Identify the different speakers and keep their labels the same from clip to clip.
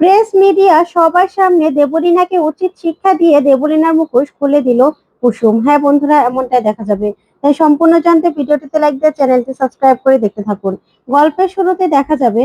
Speaker 1: Press media সবার সামনে দেবলীনাকে উচিত শিক্ষা দিয়ে দেবলীনার মুখোশ খুলে দিল কুসুম। হ্যাঁ বন্ধুরা, এমনটাই দেখা যাবে। তাই সম্পূর্ণ জানতে ভিডিওটিতে লাইক দিয়ে চ্যানেলটি সাবস্ক্রাইব করে দেখতে থাকুন। গল্পের শুরুতে দেখা যাবে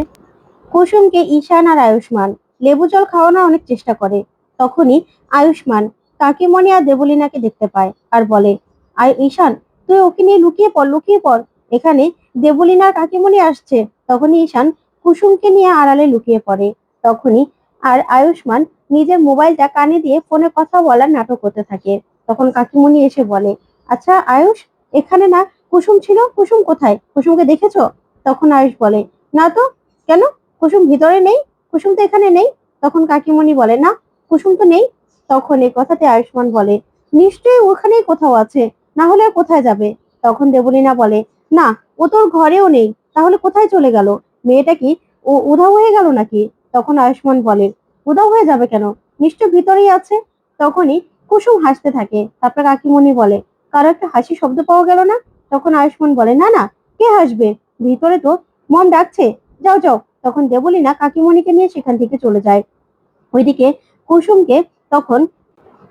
Speaker 1: কুসুমকে ঈশান আর আয়ুষ্মান। লেবু জল খাওয়ানোর অনেক চেষ্টা করে, তখনই আয়ুষ্মান কাকিমণি আর দেবলীনাকে দেখতে পায় আর বলে, আয় ঈশান, তুই ওকে নিয়ে লুকিয়ে পড় লুকিয়ে পড়। এখানে দেবলীনার কাকিমণি আসছে। তখনই ঈশান কুসুমকে নিয়ে আড়ালে লুকিয়ে পড়ে। তখনই আর আয়ুষ্মান নিজের মোবাইলটা কানে দিয়ে ফোনে কথা বলার নাটক করতে থাকে। তখন কাকিমণি এসে বলে আচ্ছা আয়ুষ, এখানে না, কুসুম ছিল? কুসুম কোথায়? কুসুমকে দেখেছ? তখন আয়ুষ বলে, না তো, কেন? কুসুম ভিতরে নেই? কুসুম তো এখানে নেই? তখন কাকিমণি বলে, না, কুসুম তো নেই। তখন এই কথাতে আয়ুষ্মান বলে, নিশ্চয়ই ওখানেই কোথাও আছে, না হলে কোথায় যাবে? তখন দেবলীনা বলে, না, ও তোর ঘরেও নেই, তাহলে কোথায় চলে গেল? মেয়েটা কি ও উধাও হয়ে গেল নাকি? তখন আয়ুষ্মান বলে, উধাও হয়ে যাবে কেন? নিশ্চয় ভিতরেই আছে? তখনই কুসুম হাসতে থাকে। তারপর কাকিমণি বলে, কারও একটা হাসি শব্দ পাওয়া গেল না? তখন আয়ুষ্মান বলে, না না, কে হাসবে? ভিতরে তো মন ডাকছে। যাও যাও। তখন দেবলীনা কাকিমণিকে নিয়ে সেখান থেকে চলে যায়। ওইদিকে কুসুমকে তখন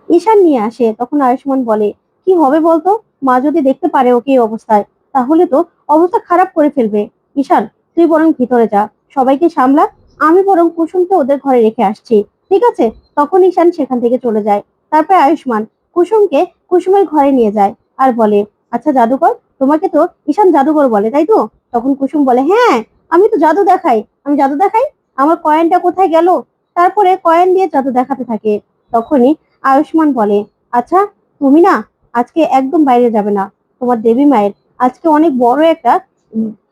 Speaker 1: ঈশান নিয়ে আসে। তখন আয়ুষ্মান বলে, কি হবে বলতো? মা যদি দেখতে পারে ওকে এই অবস্থায়, তাহলে তো অবস্থা খারাপ করে ফেলবে। ঈশান, তুই বরং ভিতরে যা। সবাইকে সামলা। আমি বরং কুসুমকে ওদের ঘরে রেখে আসছি। ঠিক আছে? তখন ঈশান সেখান থেকে চলে যায়। তারপর আয়ুষ্মান কুসুমকে কুসুমের ঘরে নিয়ে যায় আর বলে আচ্ছা জাদুকর, তোমাকে তো ঈশান জাদুকর বলে, তাই তো? তখন কুসুম বলে হ্যাঁ আমি তো জাদু দেখাই। আমি জাদু দেখাই? আমার কয়েনটা কোথায় গেল? তারপরে কয়েন দিয়ে জাদু দেখাতে থাকে। তখনই আয়ুষ্মান বলে আচ্ছা তুমি না আজকে একদম বাইরে যাবে না। তোমার দেবী মায়ের আজকে অনেক বড় একটা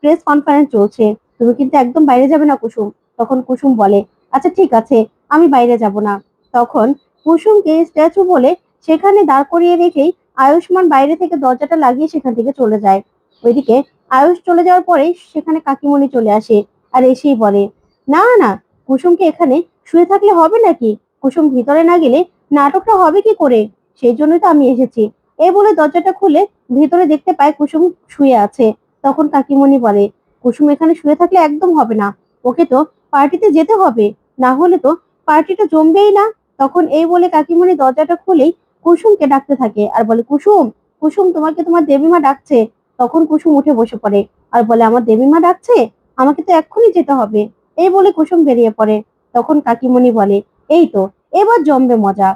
Speaker 1: প্রেস কনফারেন্স চলছে। তুমি কিন্তু একদম বাইরে যাবে না কুসুম। তখন কুসুম বলে আচ্ছা ঠিক আছে, আমি বাইরে যাব না। তখন কুসুমকে স্ট্যাচু বলে সেখানে দাঁড় করিয়ে রেখেই আয়ুষ্মান বাইরে থেকে দরজাটা লাগিয়ে সেখান থেকে চলে যায়। ওইদিকে আয়ুষ চলে যাওয়ার পরে সেখানে কাকিমণি চলে আসে আর এসেই বলে, না না, কুসুমকে এখানে শুয়ে থাকলে হবে নাকি? কুসুম ভিতরে না গেলে নাটকটা হবে কি করে? সেই জন্যই তো আমি এসেছি। এই বলে দরজাটা খুলে ভিতরে দেখতে পায় কুসুম শুয়ে আছে। তখন কাকিমণি বলে, কুসুম এখানে শুয়ে থাকলে একদম হবে না। ওকে তো পার্টিতে যেতে হবে, না হলে তো পার্টিটা জমবেই না। তখন এই বলে কাকিমণি দরজাটা খুলেই কুসুমকে ডাকতে থাকে আর বলে, কুসুম কুসুম, তোমাকে তোমার দেবীমা ডাকছে। তখন কুসুম উঠে বসে পড়ে আর বলে, আমার দেবীমা ডাকছে? আমাকে তো এক্ষুনি যেতে হবে। এই বলে কুসুম বেরিয়ে পড়ে। তখন কাকিমণি বলে, এই তো, এবার জমবে মজা।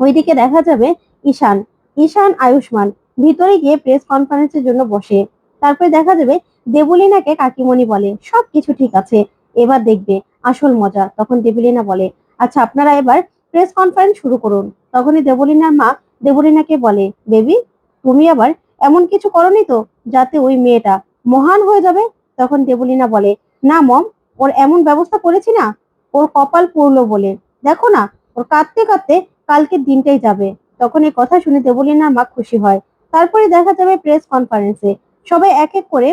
Speaker 1: ওইদিকে দেখা যাবে ঈশান। ঈশান আয়ুষ্মান ভিতরে গিয়ে প্রেস কনফারেন্সের জন্য বসে। তারপরে দেখা যাবে দেবলীনাকে কাকিমণি বলে সব কিছু ঠিক আছে। এবার দেখবে আসল মজা। তখন দেবলীনা বলে আচ্ছা আপনারা এবার প্রেস কনফারেন্স শুরু করুন। তখনই দেবলীনার মা দেবলীনাকে বলে, বেবি, তুমি আবার এমন কিছু করনি তো যাতে ওই মেয়েটা মহান হয়ে যাবে? তখন দেবলীনা বলে, না মম, ওর এমন ব্যবস্থা করেছি না। ওর কপাল পড়ল বলে। দেখো না, ওর কাঁদতে কাঁদতে কালকের দিনটাই যাবে। তখন এই কথা শুনে দেবলীনার মা খুশি হয়। তারপরে দেখা যাবে প্রেস কনফারেন্সে সবাই এক এক করে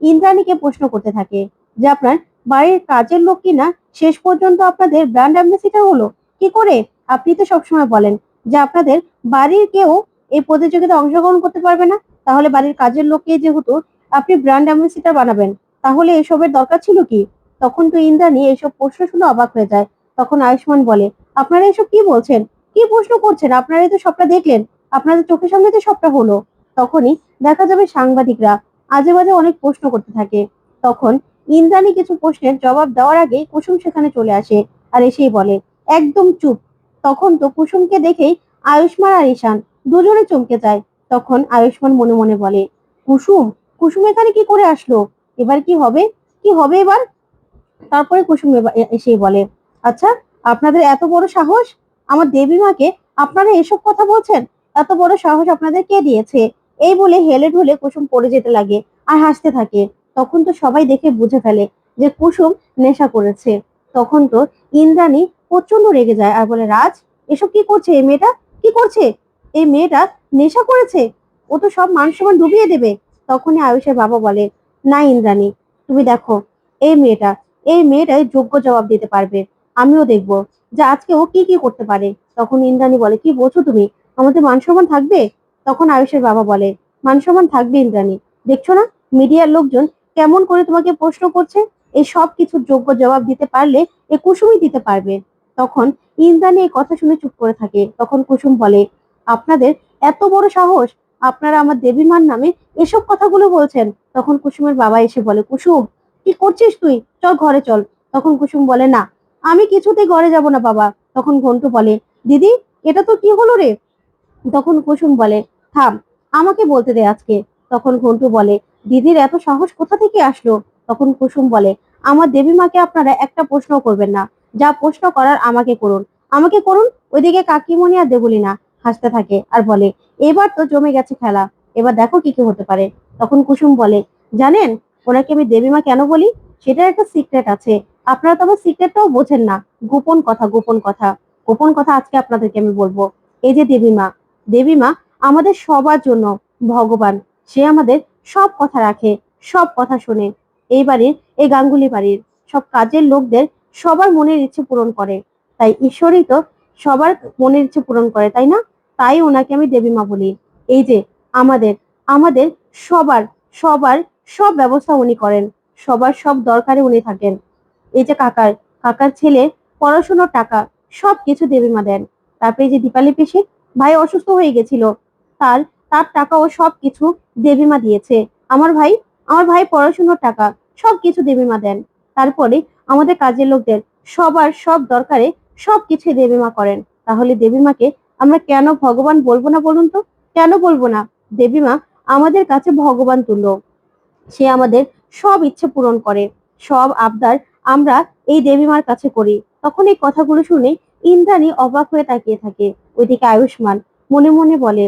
Speaker 1: ইন্দ্রাণীকে প্রশ্ন করতে থাকে যে, আপনার বাড়ির কাজের লোক কিনা, শেষ পর্যন্ত আপনাদের ব্র্যান্ড অ্যাম্বাসিডার হলো। কি করে? আপনি তো সবসময় বলেন যে আপনাদের বাড়ির কেউ এই প্রতিযোগিতায় অংশগ্রহণ করতে পারবে না। তাহলে বাড়ির কাজের লোককে যেহেতু আপনি ব্র্যান্ড অ্যাম্বাসিডার বানাবেন, তাহলে এসবের দরকার ছিল কি? তখন তো ইন্দ্রাণী এসব প্রশ্ন শুনে অবাক হয়ে যায়। তখন আয়ুষ্মান বলে, আপনারা এসব কি বলছেন? কি প্রশ্ন করছেন? আপনারাই তো সবটা দেখলেন। আপনাদের চোখের সামনে তো সবটা হলো। তখনই দেখা যাবে সাংবাদিকরা আজে বাজে অনেক প্রশ্ন করতে থাকে। তখন ইন্দ্রাণী কিছু প্রশ্নের জবাব দেওয়ার আগে কুসুম সেখানে চলে আসে আর এসেই বলে, একদম চুপ। তখন তো কুসুমকে দেখেই আয়ুষ্মান আর ঈশান দুজনে চমকে যায়। তখন আয়ুষ্মান মনে মনে বলে, কুসুম কুসুম এখানে কি করে আসলো? এবার কি হবে? কি হবে এবার? তারপরে কুসুম এসেই বলে আচ্ছা আপনাদের এত বড় সাহস? আমার দেবী মাকে আপনারা এসব কথা বলছেন? এত বড় সাহস আপনাদের কে দিয়েছে? এই বলে হেলে ঢুলে কুসুম পড়ে যেতে লাগে আর হাসতে থাকে। তখন তো সবাই দেখে বুঝে ফেলে যে কুসুম নেশা করেছে। তখন তো ইন্দ্রাণী প্রচণ্ড রেগে যায় আর বলে, রাজ, এসব কি করছে? এই মেয়েটা কি করছে? এই মেয়েটা নেশা করেছে? ও তো সব মান সম্মান ডুবিয়ে দেবে। তখনই আয়ুষের বাবা বলে, না ইন্দ্রাণী, তুমি দেখো, এই মেয়েটা, এই মেয়েটাই যোগ্য জবাব দিতে পারবে। আমিও দেখব যে আজকে ও কি কি করতে পারে। তখন ইন্দ্রাণী বলে, কি বলছো তুমি? আমাদের মান সম্মান থাকবে? তখন আয়ুষের বাবা বলে, মান সম্মান থাকবে ইন্দ্রাণী। দেখছ না, মিডিয়ার লোকজন কেমন করে তোমাকে প্রশ্ন করছে, এই সব কিছুর যোগ্য জবাব দিতে পারলে, এ কুসুমই দিতে পারবে। তখন ইন্দ্রাণী এই কথা শুনে চুপ করে থাকে। তখন কুসুম বলে, আপনাদের এত বড় সাহস, আপনারা আমার দেবী মার নামে এসব কথাগুলো বলছেন? তখন কুসুমের বাবা এসে বলে, কুসুম, কি করছিস তুই? চল ঘরে চল। তখন কুসুম বলে, না, আমি কিছুতেই ঘরে যাব না বাবা। তখন ঘন্টু বলে, দিদি, এটা তো কি হলো রে? তখন কুসুম বলে, থাম, আমাকে বলতে দে আজকে। তখন ঘন্টু বলে, দিদির এত সাহস কোথা থেকে আসলো? তখন কুসুম বলে, আমার দেবী মাকে আপনারা একটা প্রশ্ন করবেন না। যা প্রশ্ন করার আমাকে করুন। আমাকে করুন? ওইদিকে কাকিমণি আর দেবলি না। হাসতে থাকে আর বলে, এবার তো জমে গেছে খেলা। এবার দেখো কি কি হতে পারে। তখন কুসুম বলে, জানেন, ওনাকে আমি দেবীমা কেন বলি? সেটার একটা সিক্রেট আছে। আপনারা তো আমার সিক্রেটটাও বোঝেন না। গোপন কথা গোপন কথা। গোপন কথা আজকে আপনাদেরকে আমি বলব। এই যে দেবীমা দেবীমা আমাদের সবার জন্য ভগবান। সে আমাদের সব কথা রাখে, সব কথা শোনে। এই বাড়ির, এই গাঙ্গুলি বাড়ির সব কাজের লোকদের সবার মনের ইচ্ছে পূরণ করে। তাই ঈশ্বরই তো সবার মনের ইচ্ছে পূরণ করে, তাই না? তাই ওনাকে আমি দেবীমা বলি। এই যে আমাদের আমাদের সবার সবার সব ব্যবস্থা উনি করেন। সবার সব দরকারে উনি থাকেন। এই যে কাকার কাকার ছেলে পড়াশোনার টাকা সব কিছু দেবীমা দেন। তারপরে যে দীপালি পিসি, ভাই অসুস্থ হয়ে গেছিল, তার তার টাকাও সব কিছু দেবীমা দিয়েছে। আমার ভাই আমার ভাই পড়াশুনোর টাকা সব কিছু দেবীমা দেন। তারপরে আমাদের কাজের লোকদের সবার সব দরকারে সব কিছু দেবীমা করেন। তাহলে দেবীমাকে আমরা কেন ভগবান বলব না বলুন তো? কেন বলব না? দেবীমা আমাদের কাছে ভগবান তুল্য। সে আমাদের সব ইচ্ছে পূরণ করে। সব আবদার আমরা এই দেবীমার কাছে করি। তখন এই কথাগুলো শুনে ইন্দ্রাণী অবাক হয়ে তাকিয়ে থাকে। ওইদিকে আয়ুষ্মান মনে মনে বলে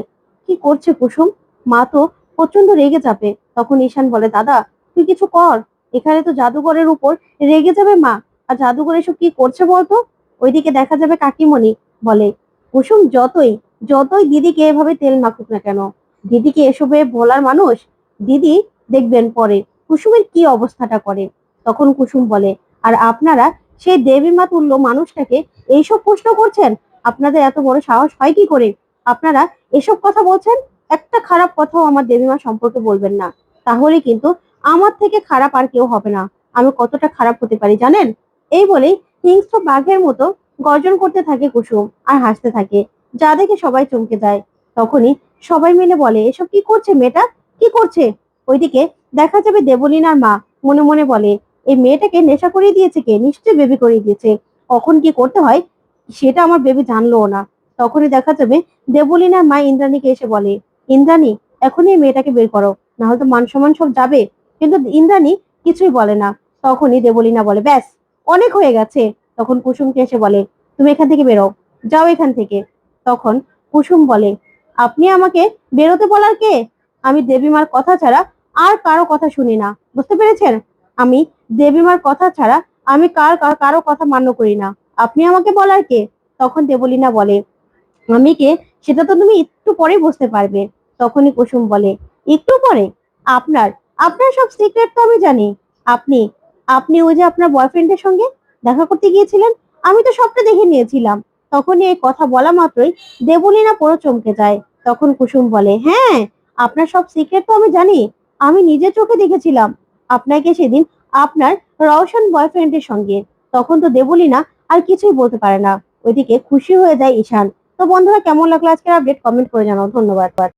Speaker 1: কি করছে কুসুম? মা তো প্রচণ্ড রেগে যাবে। তখন ঈশান বলে, দাদা, তুই কিছু কর। এখানে তো জাদুঘরের উপর রেগে যাবে মা। আর জাদুঘর এসব কি করছে বলতো? ওইদিকে দেখা যাবে কাকিমণি বলে, কুসুম, যতই যতই দিদিকে এভাবে তেল মাখুক না কেন? দিদিকে এসবে বলার মানুষ? দিদি দেখবেন পরে কুসুমের কি অবস্থাটা করে? তখন কুসুম বলে, আর আপনারা সেই দেবী মা তুল্য মানুষটাকে এইসব প্রশ্ন করছেন? আপনাদের এত বড় সাহস হয় কি করে? আপনারা এসব কথা বলছেন, একটা খারাপ কথাও আমার দেবীমা সম্পর্কে বলবেন না। তাহলে কিন্তু আমার থেকে খারাপ আর কেউ হবে না। আমি কতটা খারাপ হতে পারি জানেন? এই বলেই হিংস্র বাঘের মতো গর্জন করতে থাকে কুসুম আর হাসতে থাকে। যা দেখে সবাই চমকে যায়। তখনই সবাই মিলে বলে, এসব কি করছে মেয়েটা? কি করছে? ওইদিকে দেখা যাবে দেবলীনার মা মনে মনে বলে, এই মেয়েটাকে নেশা করিয়ে দিয়েছে কে? নিশ্চয়ই বেবি করিয়ে দিয়েছে। কখন কি করতে হয় সেটা আমার বেবি জানলোও না। তখনই দেখা যাবে দেবলীনার মা ইন্দ্রাণীকে এসে বলে, ইন্দ্রাণী, এখনই মেয়েটাকে বের করো না হয়তো মান সম্মান সব যাবে। কিন্তু ইন্দ্রাণী কিছুই বলে না। তখনই দেবলীনা বলে, ব্যাস, অনেক হয়ে গেছে। তখন কুসুমকে এসে বলে, তুমি এখান থেকে বেরো, যাও এখান থেকে। তখন কুসুম বলে, আপনি আমাকে বেরোতে বলার কে? আমি দেবীমার কথা ছাড়া আর কারও কথা শুনি না। বুঝতে পেরেছেন? আমি দেবীমার কথা ছাড়া আমি কার- কারও কথা মান্য করি না। আপনি আমাকে বলার কে? তখন দেবলীনা বলে আমি কে সেটা তো তুমি একটু পরে বুঝতে পারবে। তখনই কুসুম বলে, একটু পরে? আপনার আপনার সব সিক্রেট তো আমি জানি। আপনি আপনি ওই যে আপনার বয়ফ্রেন্ডের সঙ্গে দেখা করতে গিয়েছিলেন? আমি তো সবটা দেখে নিয়েছিলাম। তখনই এই কথা বলা মাত্রই দেবলীনা পুরো চমকে যায়। তখন কুসুম বলে হ্যাঁ আপনার সব সিক্রেট তো আমি জানি। আমি নিজের চোখে দেখেছিলাম। আপনাকে সেদিন আপনার রওশন বয়ফ্রেন্ডের সঙ্গে। তখন তো দেবলীনা আর কিছুই বলতে পারে না। ওইদিকে খুশি হয়ে যায় ঈশান। তো বন্ধুরা কেমন লাগল আজকের আপডেট কমেন্ট করে জানাও। ধন্যবাদ।